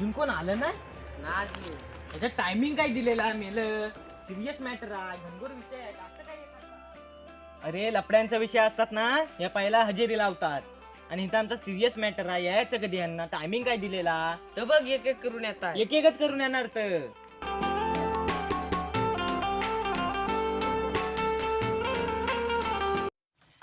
अजून कोण आलं नाही? ना याच्यात टायमिंग काय दिलेला मेलं? सिरियस मॅटर आहे घनघोर विषय आहे असं काय येतात? अरे लपड्यांचा विषय असतात ना या पहिला हजेरी लावतात. आणि इथं आमचा सिरियस मॅटर आहे यायचं कधी यांना? टायमिंग काय दिलेला? तर बघ एक एक करून येतात. एक एकच करून येणार तर.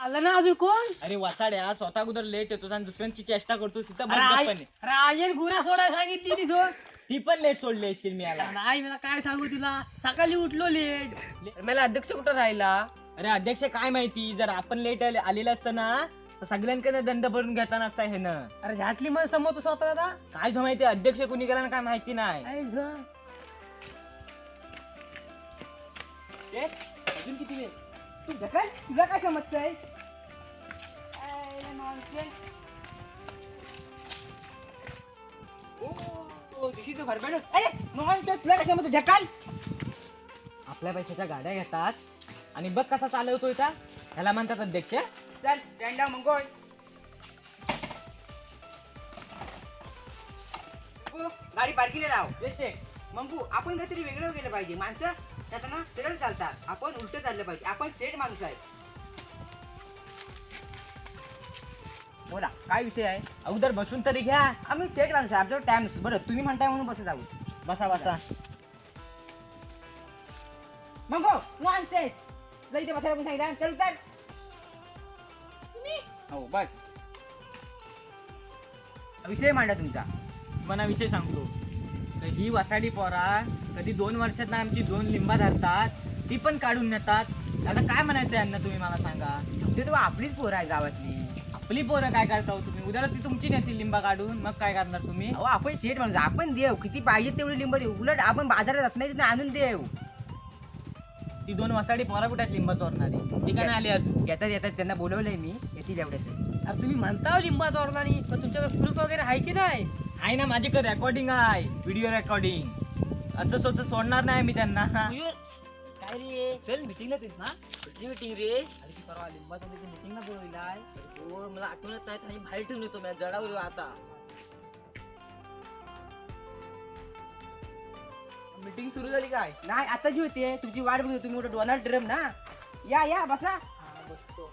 आलं ना अजून कोण? अरे वसाड्या स्वतः अगोदर लेट येतो आणि दुसऱ्यांची चेष्टा करतो तिथं अरे आई- पण गुन्हा सोडायला सांगितली ती तो ती पण लेट सोडली असेल मी याला. नाही मला काय सांगू तिला? सकाळी उठलो लेट मला अध्यक्ष कुठं राहिला? अरे अध्यक्ष काय माहिती? जर आपण लेट आलेलं असतं ना तर सगळ्यांकडे दंड भरून घेता नसता हे ना. अरे झाटली मला समोर स्वतःला आता? काय जो माहिती? अध्यक्ष कुणी गेला ना काय माहिती नाही. झ? अजून किती वेळ? तू ढकल, तुला काय समजतंय? आपल्या पैशाच्या गाड्या घेतात. आणि बघ कसा चालवतोय का ह्याला म्हणतात अध्यक्ष. चल डंडा मंगोळ मंगू, गाडी पार्किंगला लाव. मंगू आपण काहीतरी वेगळं केलं पाहिजे. माणसं त्यात ना सरळ चालतात. आपण उलट चाललं पाहिजे. आपण सेट माणूस आहे. बोला काय विषय आहे? अगोदर बसून तरी घ्या. आम्ही सेट माणूस आहे आमच्यावर टाइम नसतो बरं तुम्ही म्हणताय म्हणून बसत जाऊ. बसा बसा. मंगो तू आणतेस जर इथे बसायला पण सांगितलं? चल उतर. हो बस. विषय मांडा तुमचा. मला विषय सांगतो. तर ही वसाडी पोरा कधी दोन वर्षात ना आमची दोन लिंबा धरतात ती पण काढून नेतात. आता काय म्हणायचं यांना तुम्ही मला सांगा. ते तर आपलीच पोरं आहे गावातली. आपली पोरं काय करता हो तुम्ही? उद्याला ती तुमची नेतील लिंबा काढून. मग काय करणार तुम्ही? अहो आपण शेट माणूस आपण देव. किती पाहिजे तेवढी लिंब देऊ. उलट आपण बाजारात जात नाही तिथं आणून देऊ ती दोन वसाडी पोरा कुठे लिंबा चोरणारी? ती का नाही आली अजून? येतात येतात. त्यांना बोलवलंय मी. येतील एवढ्याच अरे तुम्ही म्हणता हो लिंबा चोरला पण तुमच्याकडे प्रूफ वगैरे आहे की नाही? आहे ना माझ्याकडे रेकॉर्डिंग आहे. व्हिडिओ रेकॉर्डिंग असं सोडणार नाही मी त्यांना. काय रे? चल मिटिंग ना ना कसली मिटिंग रे? अरे ती परवा लिंबा मीटिंग ना बोलवलाय हो मला आठवणत नाही आणि बाहेर ठेवून येतो. मी जडावर येऊ आता. मीटिंग सुरू झाली काय? नाही आता जी होते तुमची वाट बघतो तुम्ही मोठं डोनाल्ड ट्रम्प ना. या या बसा. बसतो.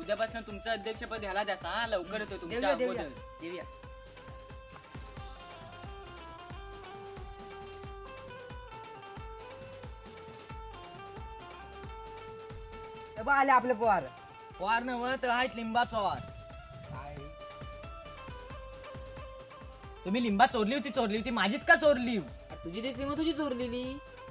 उद्यापासून तुमचं अध्यक्षपद ह्याला द्या हा लवकर येतो तुमच्या देऊया देऊया. अगोदर. देऊया. हे आले आपले पोहार वार नव तर आहेत लिंबाचा वार तुम्ही लिंबा चोरली होती चोरली होती माझीच का चोरली? तुझी ती सीमा तुझी चोरलेली.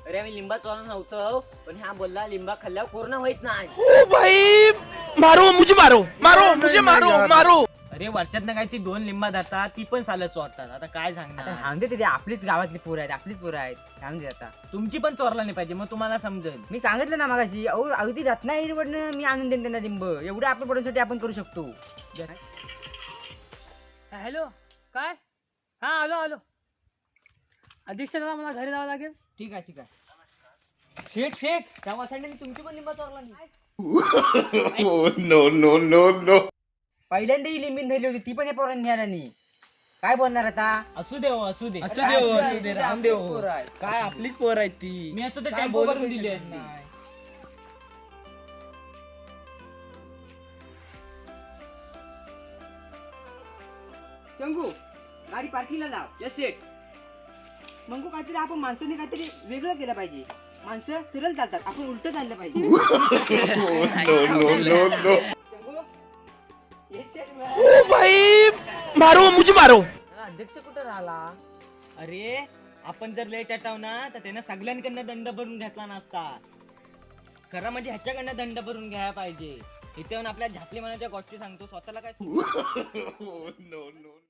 अरे आम्ही लिंबा चोरला नव्हतो पण हा बोलला लिंबा खाल्ल्यावर कोरोना होत नाही. ओ भाई मारो मुझे मारो मारो मुझे मारो मारो. अरे वर्षात काय ती दोन लिंबा धरतात ती पण सालं चोरतात. आता काय आता सांगणार राहून दे ते आपलीच गावातली पोरं आहेत आपलीच पोरं आहेत. दे आता. तुमची पण चोरला नाही पाहिजे मग तुम्हाला समजेल. मी सांगितलं ना मगाशी अहो अगदी रत्नागिरीवरनं मी आणून देईन त्यांना लिंब. एवढं आपल्या पोरांसाठी आपण करू शकतो. हॅलो काय? हा आलो आलो. अध्यक्ष दादा मला घरी जावं लागेल? ठीक आहे ठीक आहे. शेट शेट त्या वासाने तुमची पण लिंबा चोरला नाही. Oh no no no no. पहिल्यांदा ही लिंबीन धरली होती ती पण या पोरांनी न्यायला नाही काय बोलणार आता? असू दे हो, असू दे. असू दे हो, असू दे? हो. आहेत. काय आपलीच पोर आहेत ती. मी असं ते काय टेम्पो बोलू भरून दिली शकत असती. चंगू गाडी पार्किंगला लाव. यस सेट मंगू काहीतरी आपण माणसाने काहीतरी वेगळं केलं पाहिजे. माणसं सरळ चालतात आपण उलट चाललं पाहिजे. ओ भाई मारो मुझे मारो। अध्यक्ष कुठं राहिला? अरे आपण जर लेट येताव ना तर त्यानं सगळ्यांकडनं दंड भरून घेतला नसता. खरं म्हणजे ह्याच्याकडनं दंड भरून घ्यायला पाहिजे. इथे येऊन आपल्या झापली मनाच्या गोष्टी सांगतो स्वतःला काय Oh no no.